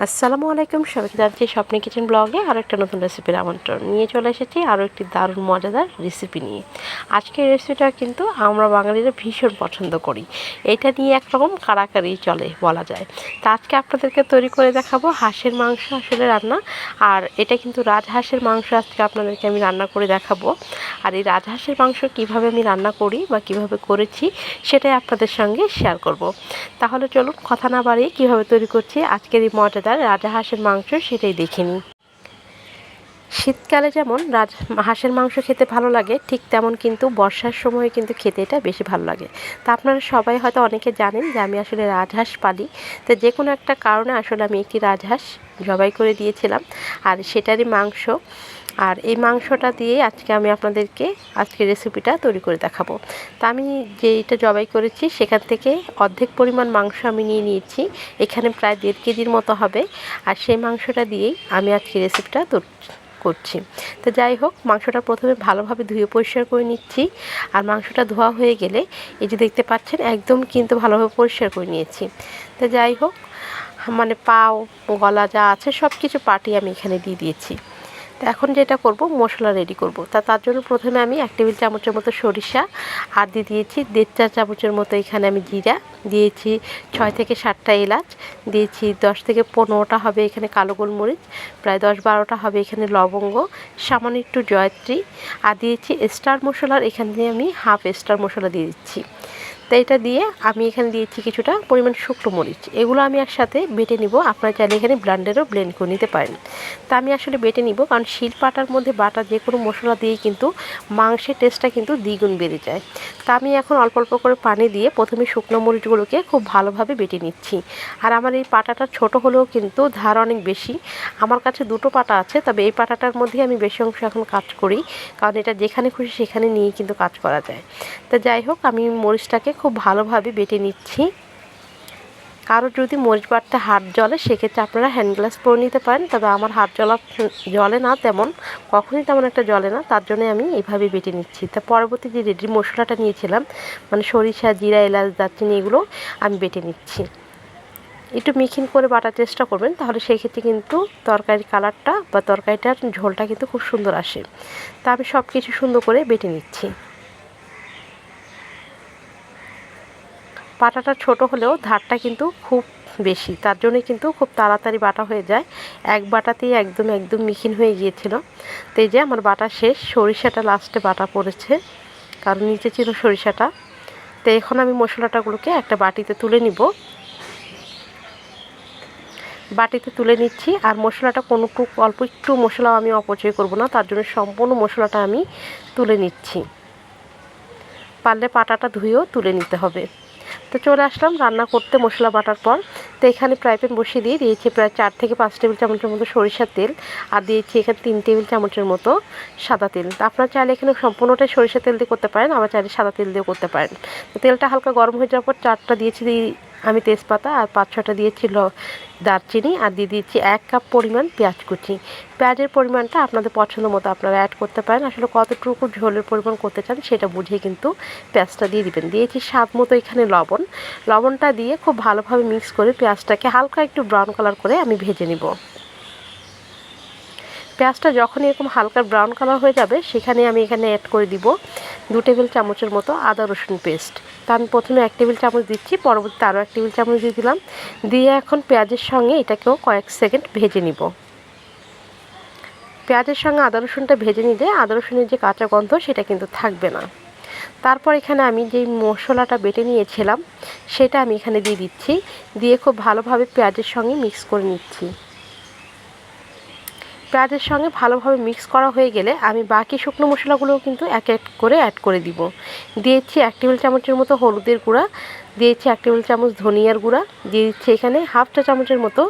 আসসালামু আলাইকুম, সবাইকে যাচ্ছি স্বপ্নে কিচেন ব্লগে আরও একটা নতুন রেসিপির আমন্ত্রণ। নিয়ে চলে এসেছি আরও একটি দারুণ মজাদার রেসিপি নিয়ে। আজকের রেসিপিটা কিন্তু আমরা বাঙালিরা ভীষণ পছন্দ করি। এটা নিয়ে একরকম কারাকারি চলে বলা যায়। তা আজকে আপনাদেরকে তৈরি করে দেখাবো হাঁসের মাংস আসলে রান্না। আর এটা কিন্তু রাজহাঁসের মাংস আজকে আপনাদেরকে আমি রান্না করে দেখাবো। আর এই রাজহাঁসের মাংস কীভাবে আমি রান্না করি বা কীভাবে করেছি সেটাই আপনাদের সঙ্গে শেয়ার করব। তাহলে চলুন কথা না বাড়িয়ে কীভাবে তৈরি করছি আজকের এই মজাদার রাজা হাঁসের মাংস সেটাই দেখে নিই। শীতকালে যেমন রাজ হাঁসের মাংস খেতে ভালো লাগে, ঠিক তেমন কিন্তু বর্ষার সময় কিন্তু খেতে এটা বেশি ভালো লাগে। তা আপনারা সবাই হয়তো অনেকে জানেন যে আমি আসলে রাজহাঁস পালি। তো যে কোনো একটা কারণে আসলে আমি একটি রাজহাঁস জবাই করে দিয়েছিলাম। আর সেটারই মাংস আর এই মাংসটা দিয়ে আজকে আমি আপনাদেরকে আজকে রেসিপিটা তৈরি করে দেখাবো। তা আমি যেইটা জবাই করেছি, সেখান থেকে অর্ধেক পরিমাণ মাংস আমি নিয়ে নিয়েছি। এখানে প্রায় দেড় কেজির মতো হবে। আর সেই মাংসটা দিয়েই আমি আজকে রেসিপিটা করছি। তো যাই হোক, মাংসটা প্রথমে ভালোভাবে ধুয়ে পরিষ্কার করে নিচ্ছি। আর মাংসটা ধোয়া হয়ে গেলে এই যে দেখতে পাচ্ছেন, একদম কিন্তু ভালোভাবে পরিষ্কার করে নিয়েছি। তো যাই হোক মানে পাও, গলা যা আছে সব কিছু পাটি আমি এখানে দিয়ে দিয়েছি। তো এখন যেটা করব, মশলা রেডি করব। তা তার জন্য প্রথমে আমি এক টেবিল চামচের মতো সরিষা আর দিয়ে দিয়েছি দেড় চা চামচের মতো এখানে আমি জিরা, দিয়েছি ছয় থেকে সাতটা এলাচ, দিয়েছি দশ থেকে পনেরোটা হবে এখানে কালো গোলমরিচ, প্রায় দশ বারোটা হবে এখানে লবঙ্গ, সামান্য একটু জয়ত্রী, আর দিয়েছি স্টার মশলার এখানে আমি হাফ স্টার মশলা দিয়ে দিচ্ছি। তো এটা দিয়ে আমি এখানে দিয়েছি কিছুটা পরিমাণ শুকনো মরিচ। এগুলো আমি একসাথে বেটে নিব। আপনারা চাইলে এখানে ব্লান্ডেরও ব্লেন্ড করে নিতে পারেন। তা আমি আসলে বেটে নিব কারণ শিল পাটার মধ্যে বাটা যে কোনো মশলা দিয়েই কিন্তু মাংসের টেস্টটা কিন্তু দ্বিগুণ বেড়ে যায়। তা আমি এখন অল্প অল্প করে পানি দিয়ে প্রথমে শুকনো মরিচগুলোকে খুব ভালোভাবে বেটে নিচ্ছি। আর আমার এই পাটাটা ছোট হলেও কিন্তু ধার অনেক বেশি। আমার কাছে দুটো পাটা আছে, তবে এই পাটাটার মধ্যে আমি বেশি অংশ এখন কাজ করি। কারণ এটা যেখানে খুশি সেখানে নিয়ে কিন্তু কাজ করা যায়। তা যাই হোক, আমি মরিচটাকে খুব ভালোভাবে বেটে নিচ্ছি। কারও যদি মরিচ বাটতে হাত জলে সেক্ষেত্রে আপনারা হ্যান্ড গ্লাস পরে নিতে পারেন। তবে আমার হাত জলা জলে না তেমন, কখনই তেমন একটা জলে না। তার জন্য আমি এইভাবে বেটে নিচ্ছি। তা পরবর্তী যে রেডি মশলাটা নিয়েছিলাম মানে সরিষা, জিরা, এলাচ, দারচিনি, এগুলো আমি বেটে নিচ্ছি। একটু মিখিন করে বাটার চেষ্টা করবেন, তাহলে সেই ক্ষেত্রে কিন্তু তরকারির কালারটা বা তরকারিটার ঝোলটা কিন্তু খুব সুন্দর আসে। তা আমি সব কিছু সুন্দর করে বেটে নিচ্ছি। পাটাটা ছোট হলেও ধারটা কিন্তু খুব বেশি। তার জন্য কিন্তু খুব তাড়াতাড়ি বাটা হয়ে যায়। এক বাটাতেই একদম একদম মিখিন হয়ে গিয়েছিল। তো যে আমার বাটা শেষ, সরিষাটা লাস্টে বাটা পড়েছে, কারণ নিচে ছিল সরিষাটা। তো এখন আমি মশলাটাগুলোকে একটা বাটিতে তুলে নিব। বাটিতে তুলে নিচ্ছি, আর মশলাটা কোনো অল্প একটু মশলাও আমি অপচয় করব না, তার জন্য সম্পূর্ণ মশলাটা আমি তুলে নিচ্ছি। পারলে পাটাটা ধুয়েও তুলে নিতে হবে। তো চলে আসলাম রান্না করতে মশলা বাটার পর। তো এখানে ফ্রাই প্যান বসিয়ে দিয়ে দিয়েছি প্রায় চার থেকে পাঁচ টেবিল চামচের মতো সরিষার তেল আর দিয়েছি এখানে তিন টেবিল চামচের মতো সাদা তেল। আপনারা চাইলে এখানে সম্পূর্ণটাই সরিষার তেল দিয়ে করতে পারেন, আবার চাইলে সাদা তেল দিয়েও করতে পারেন। তেলটা হালকা গরম হয়ে যাওয়ার পর চারটা দিয়েছি আমি তেজপাতা আর পাঁচ ছটা দিয়েছিল দারচিনি আর দিয়ে দিয়েছি এক কাপ পরিমাণ পেঁয়াজ কুচি। পেঁয়াজের পরিমাণটা আপনাদের পছন্দ মতো আপনারা অ্যাড করতে পারেন। আসলে কতটুকু ঝোলের পরিমাণ করতে চান সেটা বুঝে কিন্তু পেঁয়াজটা দিয়ে দিবেন। দিয়েছি স্বাদ মতো এখানে লবণ। লবণটা দিয়ে খুব ভালোভাবে মিক্স করে পেঁয়াজটাকে হালকা একটু ব্রাউন কালার করে আমি ভেজে নিব। পেঁয়াজটা যখন এরকম হালকা ব্রাউন কালার হয়ে যাবে সেখানে আমি এখানে অ্যাড করে দিব দু টেবিল চামচের মতো আদা রসুন পেস্ট তা আমি প্রথমে এক টেবিল চামচ দিচ্ছি, পরবর্তীতে আরও এক টেবিল চামচ দিয়ে দিলাম। দিয়ে এখন পেঁয়াজের সঙ্গে এটাকেও কয়েক সেকেন্ড ভেজে নিব। পেঁয়াজের সঙ্গে আদা রসুনটা ভেজে নিলে আদা রসুনের যে কাঁচা গন্ধ সেটা কিন্তু থাকবে না। তারপর এখানে আমি যেই মশলাটা বেটে নিয়েছিলাম, সেটা আমি এখানে দিয়ে দিচ্ছি। দিয়ে খুব ভালোভাবে পেঁয়াজের সঙ্গে মিক্স করে নিচ্ছি। পেঁয়াজের সঙ্গে ভালোভাবে মিক্স করা হয়ে গেলে আমি বাকি শুকনো মশলাগুলোও কিন্তু এক এক করে অ্যাড করে দিব। দিয়েছি এক টেবিল চামচের মতো হলুদের গুঁড়া, দিয়েছি এক টেবিল চামচ ধনিয়ার গুঁড়া, দিয়ে দিচ্ছি এখানে হাফ চা চামচের মতো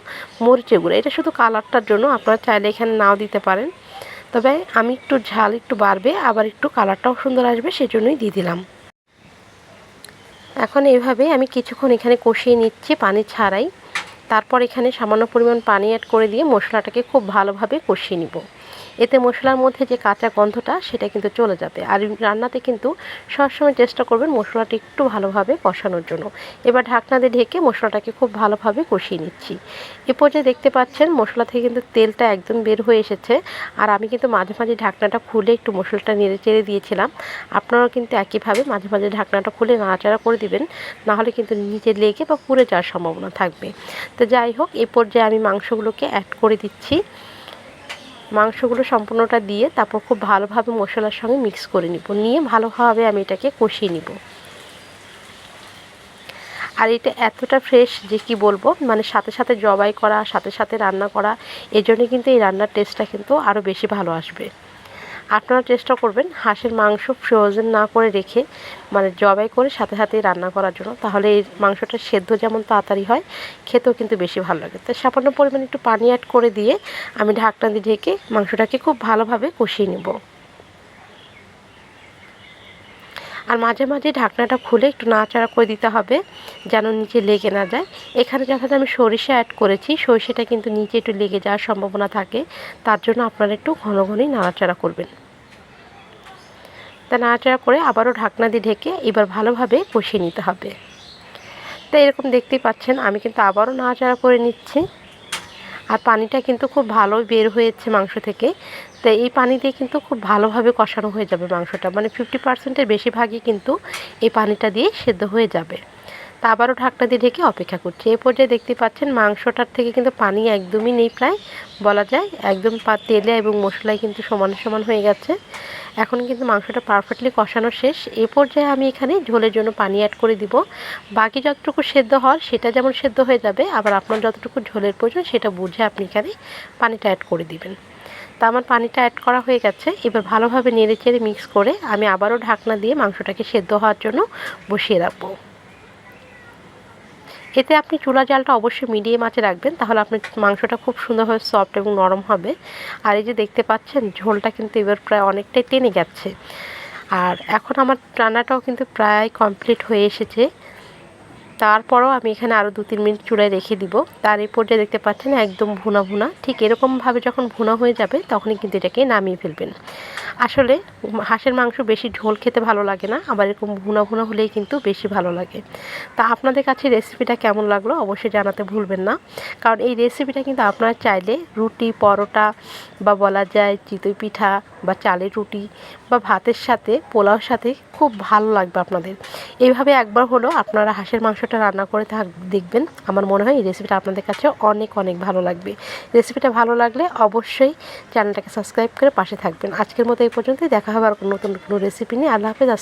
মরিচের গুঁড়া। এটা শুধু কালারটার জন্য, আপনারা চাইলে এখানে নাও দিতে পারেন। তবে আমি একটু ঝাল একটু বাড়বে, আবার একটু কালারটাও সুন্দর আসবে, সেজন্যই দিয়ে দিলাম। এখন এইভাবে আমি কিছুক্ষণ এখানে কষিয়ে নিচ্ছি পানি ছাড়াই। তারপর এখানে সামান্য পরিমাণ পানি অ্যাড করে দিয়ে মশলাটাকে খুব ভালোভাবে কষিয়ে নিব। এতে মশলার মধ্যে যে কাঁচা গন্ধটা, সেটা কিন্তু চলে যাবে। আর রান্নাতে কিন্তু সবসময় চেষ্টা করবেন মশলাটা একটু ভালোভাবে কষানোর জন্য। এবার ঢাকনা দিয়ে ঢেকে মশলাটাকে খুব ভালোভাবে কষিয়ে নিচ্ছি। এ পর্যায়ে দেখতে পাচ্ছেন, মশলা থেকে কিন্তু তেলটা একদম বের হয়ে এসেছে। আর আমি কিন্তু মাঝে মাঝে ঢাকনাটা খুলে একটু মশলাটা নেড়ে চেড়ে দিয়েছিলাম। আপনারাও কিন্তু একইভাবে মাঝে মাঝে ঢাকনাটা খুলে নাড়াচাড়া করে দিবেন। নাহলে কিন্তু নিচে লেগে বা পুড়ে যাওয়ার সম্ভাবনা থাকবে। তো যাই হোক, এ পর্যায়ে আমি মাংসগুলোকে অ্যাড করে দিচ্ছি। মাংসগুলো সম্পূর্ণটা দিয়ে তারপর খুব ভালোভাবে মশলার সঙ্গে মিক্স করে নিব। নিয়ে ভালোভাবে আমি এটাকে কষিয়ে নিব। আর এটা এতটা ফ্রেশ যে কি বলব মানে সাথে সাথে জবাই করা, সাথে সাথে রান্না করা এজন্য কিন্তু এই রান্নার টেস্টটা কিন্তু আরও বেশি ভালো আসবে। আপনারা চেষ্টা করবেন হাঁসের মাংস ফ্রোজেন না করে রেখে মানে জবাই করে সাথে সাথে রান্না করার জন্য। তাহলে এই মাংসটা সেদ্ধ যেমন তাড়াতাড়ি হয়, খেতেও কিন্তু বেশি ভালো লাগে। তো সামান্য পরিমাণে একটু পানি অ্যাড করে দিয়ে আমি ঢাকনা দিয়ে ঢেকে মাংসটাকে খুব ভালোভাবে কষিয়ে নেব। আর মাঝে মাঝে ঢাকনাটা খুলে একটু নাড়াচাড়া করে দিতে হবে, যেন নিচে লেগে না যায়। এখানে যখন আমি সরিষা অ্যাড করেছি, সরিষাটা কিন্তু নিচে একটু লেগে যাওয়ার সম্ভাবনা থাকে। তার জন্য আপনারা একটু ঘন ঘনই নাড়াচাড়া করবেন। তা নাড়াচাড়া করে আবারও ঢাকনা দিয়ে ঢেকে এবার ভালোভাবে কষিয়ে নিতে হবে। তো এরকম দেখতেই পাচ্ছেন, আমি কিন্তু আবারও নাড়াচাড়া করে নিচ্ছি। আর পানিটা কিন্তু খুব ভালো বের হয়েছে মাংস থেকে। তো এই পানি দিয়ে কিন্তু খুব ভালোভাবে কষানো হয়ে যাবে মাংসটা। মানে ফিফটি পার্সেন্টের বেশিরভাগই কিন্তু এই পানিটা দিয়ে সেদ্ধ হয়ে যাবে। তা আবারও ঢাকনা দিয়ে ঢেকে অপেক্ষা করছি। এই পর্যায়ে দেখতে পাচ্ছেন মাংসটার থেকে কিন্তু পানি একদমই নেই প্রায়, বলা যায়। একদম তেলে এবং মশলায় কিন্তু সমান সমান হয়ে গেছে। এখন কিন্তু মাংসটা পারফেক্টলি কষানো শেষ। এই পর্যায়ে আমি এখানে ঝোলের জন্য পানি অ্যাড করে দিব। বাকি যতটুকু সেদ্ধ হওয়ার সেটা যেমন সেদ্ধ হয়ে যাবে, আবার আপনার যতটুকু ঝোলের প্রয়োজন সেটা বুঝে আপনি এখানে পানিটা অ্যাড করে দিবেন। তা আমার পানিটা অ্যাড করা হয়ে গেছে। এবার ভালোভাবে নেড়ে চেড়ে মিক্স করে আমি আবারও ঢাকনা দিয়ে মাংসটাকে সেদ্ধ হওয়ার জন্য বসিয়ে রাখব। এতে আপনি চুলা জালটা অবশ্যই মিডিয়াম আঁচে রাখবেন, তাহলে আপনার মাংসটা খুব সুন্দরভাবে সফট এবং নরম হবে। আর এই যে দেখতে পাচ্ছেন, ঝোলটা কিন্তু এবার প্রায় অনেকটাই টেনে যাচ্ছে আর এখন আমার রান্নাটাও কিন্তু প্রায় কমপ্লিট হয়ে এসেছে। তারপরও আমি এখানে আরও দু তিন মিনিট চুলায় রেখে দিব। তার এই পর্যায়ে দেখতে পাচ্ছেন একদম ভুনা ভুনা। ঠিক এরকমভাবে যখন ভুনা হয়ে যাবে, তখনই কিন্তু এটাকে নামিয়ে ফেলবেন। আসলে হাঁসের মাংস বেশি ঝোল খেতে ভালো লাগে না, আবার এরকম ভুনা ভুনা হলেই কিন্তু বেশি ভালো লাগে। তা আপনাদের কাছে রেসিপিটা কেমন লাগল অবশ্যই জানাতে ভুলবেন না। কারণ এই রেসিপিটা কিন্তু আপনারা চাইলে রুটি, পরোটা বা বলা যায় চিতই পিঠা বা চালের রুটি বা ভাতের সাথে, পোলাওর সাথে খুব ভালো লাগবে আপনাদের। এইভাবে একবার হলো আপনারা হাঁসের মাংসটা রান্না করে থাক, দেখবেন আমার মনে হয় এই রেসিপিটা আপনাদের কাছে অনেক অনেক ভালো লাগবে। রেসিপিটা ভালো লাগলে অবশ্যই চ্যানেলটাকে সাবস্ক্রাইব করে পাশে থাকবেন। আজকের মতো এই পর্যন্তই। দেখা হবে আর নতুন কোনো রেসিপি নিয়ে। আল্লাহ হাফেজ